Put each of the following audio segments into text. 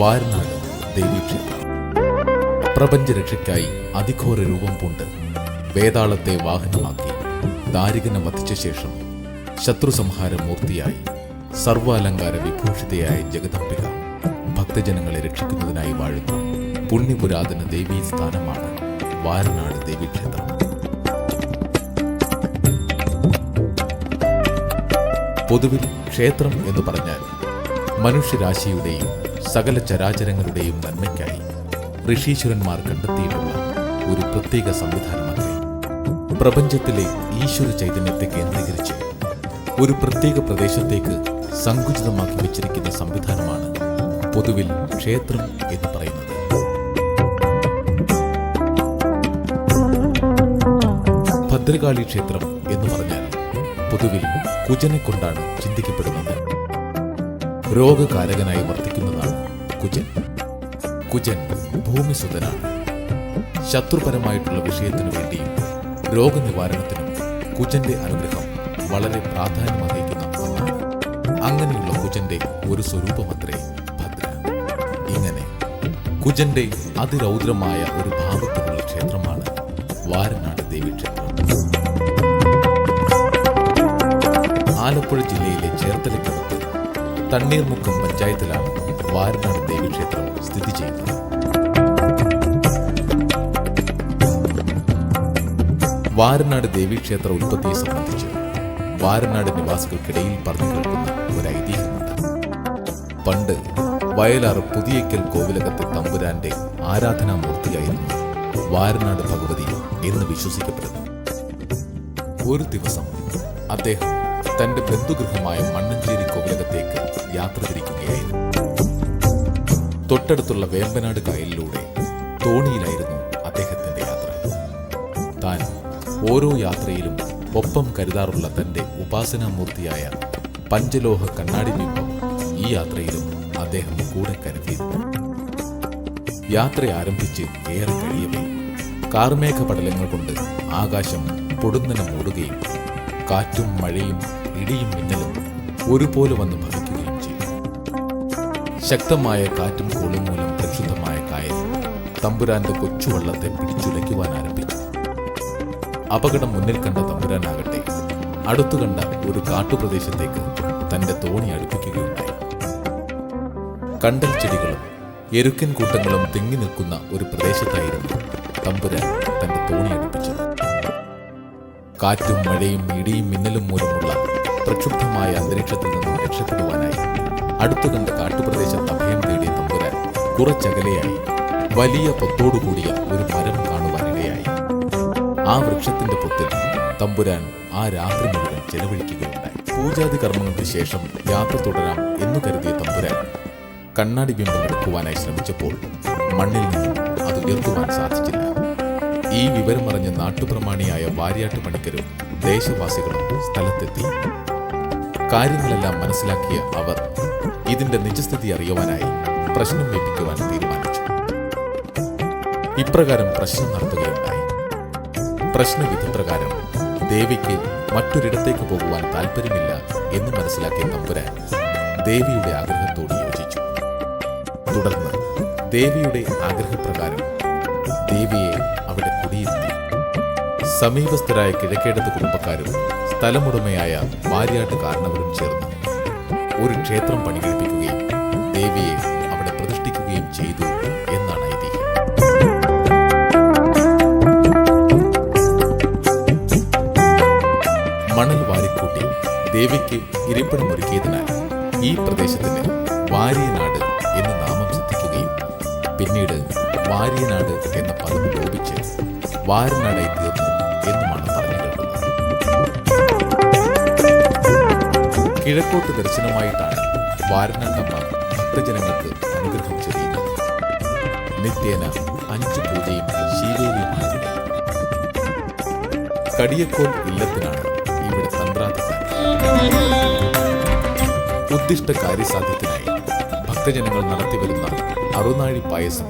വാരനാട് ദേവീക്ഷേത്രം. പ്രപഞ്ചരക്ഷയ്ക്കായി അതിഘോര രൂപം പൂണ്ട് വേതാളത്തെ വാഹനമാക്കി ദാരികനെ വധിച്ച ശേഷം ശത്രുസംഹാര മൂർത്തിയായി സർവാലങ്കാര വിഭൂഷിതയായ ജഗദംബിക ഭക്തജനങ്ങളെ രക്ഷിക്കുന്നതിനായി വാഴുന്ന പുണ്യപുരാതന ദേവീ സ്ഥാനമാണ് വാരനാട് ദേവീക്ഷേത്രം. പൊതുവിൽ ക്ഷേത്രം എന്ന് പറഞ്ഞാൽ മനുഷ്യരാശിയുടെയും സകല ചരാചരങ്ങളുടെയും നന്മയ്ക്കായി ഋഷീശ്വരന്മാർ കണ്ടെത്തിയിട്ടുള്ള ഒരു പ്രത്യേക സംവിധാനമത്രേ. പ്രപഞ്ചത്തിലെ ഈശ്വര ചൈതന്യത്തെ കേന്ദ്രീകരിച്ച് ഒരു പ്രത്യേക പ്രദേശത്തേക്ക് സങ്കുചിതമാക്കി വെച്ചിരിക്കുന്ന സംവിധാനമാണ് പൊതുവിൽ ക്ഷേത്രം എന്ന് പറയുന്നത്. ഭദ്രകാളി ക്ഷേത്രം എന്ന് പറഞ്ഞാൽ പൊതുവിൽ കുജനെ കൊണ്ടാണ് ചിന്തിക്കപ്പെടുന്നത്. രോഗകാരകനായി വർത്തിക്കുന്നതാണ് കുജൻ കുജൻ ഭൂമിസുതനാണ്. ശത്രുപരമായിട്ടുള്ള വിഷയത്തിനു വേണ്ടിയും രോഗനിവാരണത്തിനും കുജന്റെ അനുഗ്രഹം വളരെ പ്രാധാന്യമർഹിക്കുന്ന ഒന്നാണ്. അങ്ങനെയുള്ള കുജന്റെ ഒരു സ്വരൂപമത്രേ ഭദ്ര. ഇങ്ങനെ കുജന്റെ അതിരൗദ്രമായ ഒരു ഭാവത്തിലുള്ള ക്ഷേത്രമാണ് വാരനാട് ദേവീക്ഷേത്രം ആലപ്പുഴ ജില്ലയിലെ ചേർത്തലയ്ക്കടുത്ത് തണ്ണീർമുക്കം പഞ്ചായത്തിലാണ് വാരനാട് ദേവീക്ഷേത്രം സ്ഥിതി ചെയ്യുന്നത് വാരനാട് ദേവീക്ഷേത്ര ഉൽപ്പത്തിയെ സംബന്ധിച്ച് വാരനാട് നിവാസികൾക്കിടയിൽ പറഞ്ഞു കേൾക്കുന്ന ഒരു ഐതിഹ്യമുണ്ട് പണ്ട് വയലാർ പുതിയക്കൽ കോവിലകത്തെ തമ്പുരാന്റെ ആരാധനാമൂർത്തിയായിരുന്നു വാരനാട് ഭഗവതി എന്ന് വിശ്വസിക്കപ്പെടുന്നു. ഒരു ദിവസം അദ്ദേഹം തന്റെ ബന്ധുഗൃഹമായ മണ്ണഞ്ചേരി കോവിലകത്തേക്ക് യാത്ര തിരിക്കുകയായിരുന്നു. തൊട്ടടുത്തുള്ള വേമ്പനാട് കായലിലൂടെ തോണിയിലായിരുന്നു അദ്ദേഹത്തിന്റെ യാത്ര. താൻ ഓരോ യാത്രയിലും ഒപ്പം കരുതാറുള്ള തന്റെ ഉപാസനാമൂർത്തിയായ പഞ്ചലോഹ കണ്ണാടി ബിംബം ഈ യാത്രയിലും അദ്ദേഹം കൂടെ കരുതിയിരുന്നു. യാത്ര ആരംഭിച്ച് ഏറെ കഴിയവേ കാർമേഘ പടലങ്ങൾ കൊണ്ട് ആകാശം പൊടുന്നനെ മൂടുകയും കാറ്റും മഴയും ഇടിയും മിന്നലും ഒരുപോലെ വന്ന് ചെയ്തു ശക്തമായ കാറ്റും കോളും മൂലം പ്രക്ഷുബ്ധമായ കായൽ തമ്പുരാന്റെ കൊച്ചുവള്ളത്തെ പിടിച്ചുലയ്ക്കുവാൻ ആരംഭിച്ചു. അപകടം മുന്നിൽ കണ്ട തമ്പുരാനാകട്ടെ അടുത്തു കണ്ട ഒരു കാട്ടുപ്രദേശത്തേക്ക് തന്റെ തോണി അടുപ്പിക്കുകയുണ്ടായി. കണ്ടൽ ചെടികളും എരുക്കൻ കൂട്ടങ്ങളും തിങ്ങി നിൽക്കുന്ന ഒരു പ്രദേശത്തായിരുന്നു തമ്പുരാൻ തന്റെ തോണി അടുപ്പിച്ചത്. കാറ്റും മഴയും ഇടിയും മിന്നലും മൂലമുള്ള പ്രക്ഷുബ്ധമായ അന്തരീക്ഷത്തിൽ നിന്നും രക്ഷപ്പെടുവാനായി അടുത്തു കണ്ട കാട്ടുപ്രദേശത്ത് അഭയം തേടിയ തമ്പുരാൻ കുറച്ചകലെയായി. വലിയ പൊത്തോടുകൂടിയ ഒരു മരം കാണുവാനിടയായി. ആ വൃക്ഷത്തിന്റെ പൊത്തിൽ തമ്പുരാൻ ആ രാത്രി മുഴുവൻ ചെലവഴിക്കുകയുണ്ടായി. പൂജാതി കർമ്മങ്ങൾക്ക് ശേഷം യാത്ര തുടരാം എന്ന് കരുതിയ തമ്പുരാൻ കണ്ണാടി ബിംബം എടുക്കുവാനായി ശ്രമിച്ചപ്പോൾ മണ്ണിൽ നിന്നും അത് ഉയർത്തുവാൻ സാധിച്ചില്ല. ഈ വിവരം അറിഞ്ഞ നാട്ടുപ്രമാണിയായ വാര്യാട്ട് പണിക്കരും ദേശവാസികളും സ്ഥലത്തെത്തി. കാര്യങ്ങളെല്ലാം മനസ്സിലാക്കിയ അവർ ഇതിന്റെ നിജസ്ഥിതി അറിയുവാനായി പ്രശ്നം വെപ്പിക്കുവാൻ തീരുമാനിച്ചു. ഇപ്രകാരം പ്രശ്നം നടത്തുകയുണ്ടായി. പ്രശ്നവിധി പ്രകാരം ദേവിക്ക് മറ്റൊരിടത്തേക്ക് പോകുവാൻ താല്പര്യമില്ല എന്ന് മനസ്സിലാക്കിയ തമ്പുരാൻ ദേവിയുടെ ആഗ്രഹത്തോട് യോജിച്ചു. തുടർന്ന് ദേവിയുടെ ആഗ്രഹപ്രകാരം ദേവിയെ അവിടെ കുടിയിരുത്തി. സമീപസ്ഥരായ കിഴക്കേടത്ത് കുടുംബക്കാരും സ്ഥലമുടമയായ വാര്യാട്ട് കാരണവരും ചേർന്നു ക്ഷേത്രം പണികഴിപ്പിക്കുകയും ദേവിയെ അവിടെ പ്രതിഷ്ഠിക്കുകയും ചെയ്തു എന്നാണ് ഐതിഹ്യം. മണൽ വാരിക്കൂട്ടി ദേവിക്ക് ഇരിപ്പിടമൊരുക്കിയതിനാൽ ഈ പ്രദേശത്തിന് വാരിയനാട് എന്ന നാമം സിദ്ധിക്കുകയും പിന്നീട് വാരിയനാട് എന്ന പദം ലോപിച്ച് വാരനാടായി തീർന്നു എന്നുമാണ് പറഞ്ഞു കിഴക്കോട്ട് ദർശനമായിട്ടാണ് വാരനാട്ടമ്മ ഭക്തജനങ്ങൾക്ക് അനുഗ്രഹം ചെയ്യുന്നത്. നിത്യേന അഞ്ച് പൂജയും ശീവേലിയുമാണ്. കടിയക്കോൾ ഇല്ലത്തിനാണ് ഇവിടെ തന്ത്രാധികാരം ഉദ്ദിഷ്ട കാര്യസാധ്യത്തിനായി ഭക്തജനങ്ങൾ നടത്തിവരുന്ന അറുനാഴി പായസം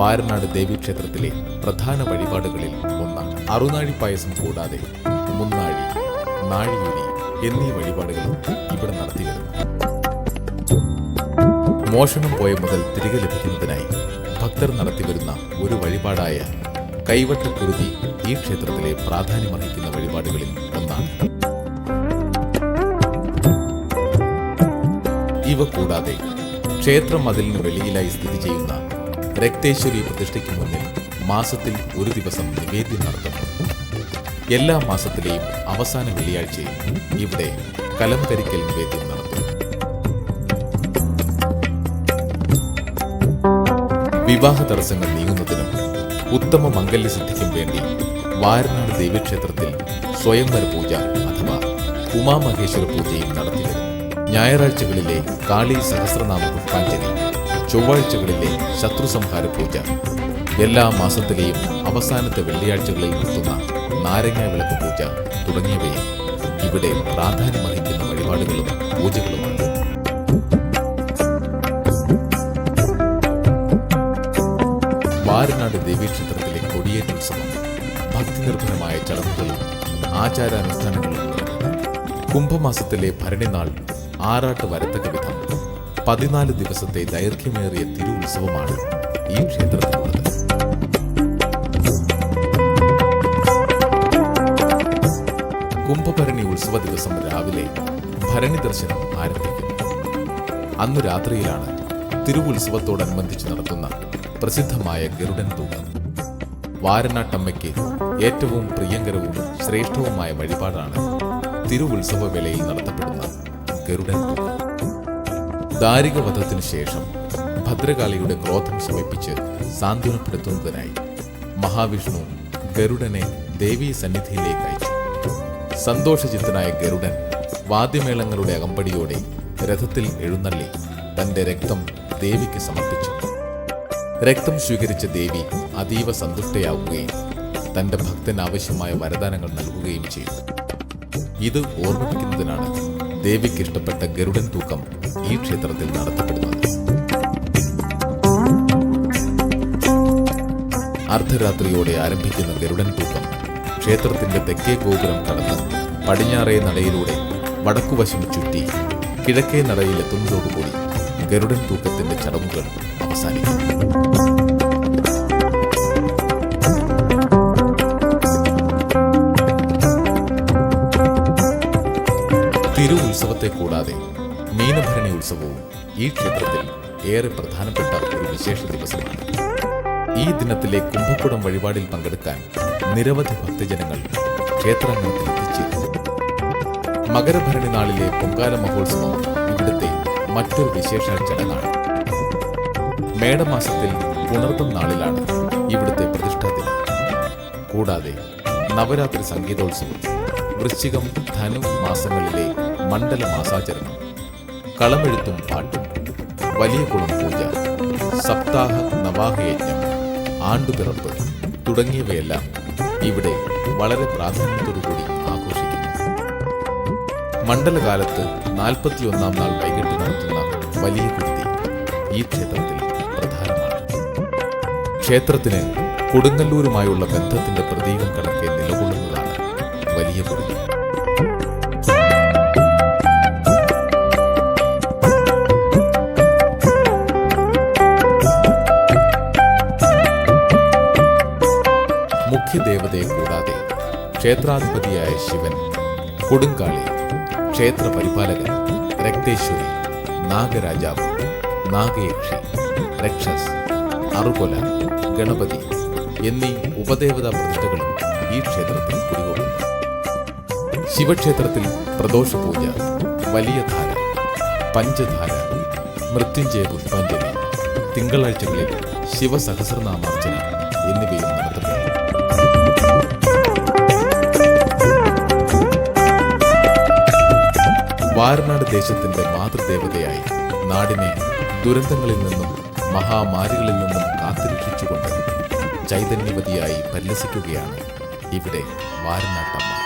വാരനാട് ദേവീക്ഷേത്രത്തിലെ പ്രധാന വഴിപാടുകളിൽ ഒന്നാണ്. അറുനാഴി പായസം കൂടാതെ മുന്നാഴി നാഴിയൂരി എന്നീ വഴിപാടുകളും ഇവിടെ നടത്തി വരുന്നു മോഷണം പോയ മുതൽ തിരികെ ലഭിക്കുന്നതിനായി ഭക്തർ നടത്തിവരുന്ന ഒരു വഴിപാടായ കൈവട്ടക്കുരുതി ഈ ക്ഷേത്രത്തിലെ പ്രാധാന്യമർഹിക്കുന്ന വഴിപാടുകളിൽ ഒന്നാണ്. ഇവ കൂടാതെ ക്ഷേത്ര മതിലിന് വെളിയിലായി സ്ഥിതി ചെയ്യുന്ന രക്തേശ്വരി പ്രതിഷ്ഠയ്ക്ക് മുന്നിൽ മാസത്തിൽ ഒരു ദിവസം നിവേദ്യം നടത്തുന്നു എല്ലാ മാസത്തിലെയും അവസാന വെള്ളിയാഴ്ചയിൽ ഇവിടെ കലംകരിക്കൽ നിവേദ്യം നടത്തും വിവാഹ തടസ്സങ്ങൾ നീങ്ങുന്നതിനും ഉത്തമ മംഗല്യസിദ്ധിക്കും വേണ്ടി വാരനാട് ദേവീക്ഷേത്രത്തിൽ സ്വയംവര പൂജ അഥവാ ഉമാമഹേശ്വര പൂജയും നടത്തിവരുന്നു ഞായറാഴ്ചകളിലെ കാളി സഹസ്രനാമ പുഷ്പാഞ്ജലി ചൊവ്വാഴ്ചകളിലെ ശത്രുസംഹാര പൂജ എല്ലാ മാസത്തിലെയും അവസാനത്തെ വെള്ളിയാഴ്ചകളിൽ നടത്തുന്ന നാരങ്ങ വിളക്ക് പൂജ തുടങ്ങിയവയും ഇവിടെ പ്രാധാന്യമർഹിക്കുന്ന വഴിപാടുകളും പൂജകളുമുണ്ട് വാരനാട് ദേവീക്ഷേത്രത്തിലെ കൊടിയേറ്റുത്സവം ഭക്തിനിർഭരമായ ചടങ്ങുകളും ആചാരാനുഷ്ഠാനങ്ങളും. കുംഭമാസത്തിലെ ഭരണിനാൾ ആറാട്ട് വരത്തക്ക വിധം പതിനാല് ദിവസത്തെ ദൈർഘ്യമേറിയ തിരു ഉത്സവമാണ് ഈ ക്ഷേത്രത്തിലുള്ളത് ഉത്സവ ദിവസം രാവിലെ ഭരണി ദർശനം ആരംഭിക്കുന്നു. അന്നു രാത്രിയിലാണ് തിരുവുത്സവത്തോടനുബന്ധിച്ച് നടത്തുന്ന പ്രസിദ്ധമായ ഗരുഡൻ തൂക്കം. വാരനാട്ടമ്മയ്ക്ക് ഏറ്റവും പ്രിയങ്കരവും ശ്രേഷ്ഠവുമായ വഴിപാടാണ് തിരുവുത്സവ വേളയിൽ നടത്തപ്പെടുന്ന ഗരുഡൻ തൂക്കം. ദാരികവധത്തിനു ശേഷം ഭദ്രകാളിയുടെ ക്രോധം ശമിപ്പിച്ച് സാന്ത്വനപ്പെടുത്തുന്നതിനായി മഹാവിഷ്ണു ഗരുഡനെ ദേവീ സന്നിധിയിലേക്ക് അയച്ചു. സന്തോഷചിത്തനായ ഗരുഡൻ വാദ്യമേളങ്ങളുടെ അകമ്പടിയോടെ രഥത്തിൽ എഴുന്നള്ളി തന്റെ രക്തം ദേവിക്ക് സമർപ്പിച്ചു. രക്തം സ്വീകരിച്ച ദേവി അതീവ സന്തുഷ്ടയാവുകയും തന്റെ ഭക്തന് ആവശ്യമായ വരദാനങ്ങൾ നൽകുകയും ചെയ്തു. ഇത് ഓർമ്മിപ്പിക്കുന്നതിനാണ് ദേവിക്ക് ഇഷ്ടപ്പെട്ട ഗരുഡൻ തൂക്കം ഈ ക്ഷേത്രത്തിൽ നടത്തപ്പെടുന്നത്. അർദ്ധരാത്രിയോടെ ആരംഭിക്കുന്ന ഗരുഡൻ തൂക്കം ക്ഷേത്രത്തിന്റെ തെക്കേ ഗോപുരം കടന്ന് പടിഞ്ഞാറേ നടയിലൂടെ വടക്കുവശം ചുറ്റി കിഴക്കേ നടയിലെത്തുന്നതോടുകൂടി ഗരുഡൻ തൂക്കത്തിന്റെ ചടങ്ങുകൾ അവസാനിക്കും. തിരു ഉത്സവത്തെ കൂടാതെ മീനഭരണി ഉത്സവവും ഈ ക്ഷേത്രത്തിൽ ഏറെ പ്രധാനപ്പെട്ട ഒരു വിശേഷ ദിവസമാണ്. ഈ ദിനത്തിലെ കുംഭക്കുടം വഴിപാടിൽ പങ്കെടുക്കാൻ നിരവധി ഭക്തജനങ്ങൾ ക്ഷേത്രാങ്കണത്തിൽ എത്തിച്ചേരുന്നു. മകരഭരണി നാളിലെ പൊങ്കാല മഹോത്സവം ഇവിടുത്തെ മറ്റൊരു വിശേഷ ചടങ്ങാണ്. മേടമാസത്തിൽ പുണർത്തം നാളിലാണ് ഇവിടുത്തെ പ്രതിഷ്ഠാ ദിനം. കൂടാതെ നവരാത്രി സംഗീതോത്സവം വൃശ്ചികം ധനു മാസങ്ങളിലെ മണ്ഡല മാസാചരണം കളമെഴുത്തും പാട്ടും വലിയ കുളം പൂജ സപ്താഹ നവാഹയജ്ഞം ആണ്ടുപിറപ്പ് തുടങ്ങിയവയെല്ലാം ഇവിടെ വളരെ പ്രാധാന്യത്തോടുകൂടി ആഘോഷിക്കുന്നു. മണ്ഡലകാലത്ത് നാൽപ്പത്തിയൊന്നാം നാൾ വൈകിട്ട് നടത്തുന്ന വലിയ കുരുതി ഈ ക്ഷേത്രത്തിൽ പ്രധാനമാണ്. ക്ഷേത്രത്തിന് കൊടുങ്ങല്ലൂരുമായുള്ള ബന്ധത്തിന്റെ പ്രതീകം കണക്കെ നിലകൊള്ളുന്നതാണ് വലിയ കുരുതി മുഖ്യദേവതയെ കൂടാതെ ക്ഷേത്രാധിപതിയായ ശിവൻ കൊടുങ്കാളി ക്ഷേത്ര പരിപാലകൻ രക്തേശ്വരി നാഗരാജാവ് നാഗയക്ഷി രക്ഷസ് അറുകൊല ഗണപതി എന്നീ ഉപദേവതാ പ്രതിഷ്ഠകളും ഈ ക്ഷേത്രത്തിൽ കുടികൊള്ളുന്നു. ശിവക്ഷേത്രത്തിൽ പ്രദോഷപൂജ വലിയ ധാര പഞ്ചധാര മൃത്യുഞ്ജയ പുഷ്പാഞ്ജലി തിങ്കളാഴ്ചകളിൽ ശിവസഹസ്രനാമാർച്ചന എന്നിവയും വാരനാട് ദേശത്തിന്റെ മാതൃദേവതയായി നാടിനെ ദുരന്തങ്ങളിൽ നിന്നും മഹാമാരികളിൽ നിന്നും കാത്തുരക്ഷിച്ചുകൊണ്ട് ചൈതന്യവതിയായി പരിലസിക്കുകയാണ് ഇവിടെ വാരനാട്ടമ്മ.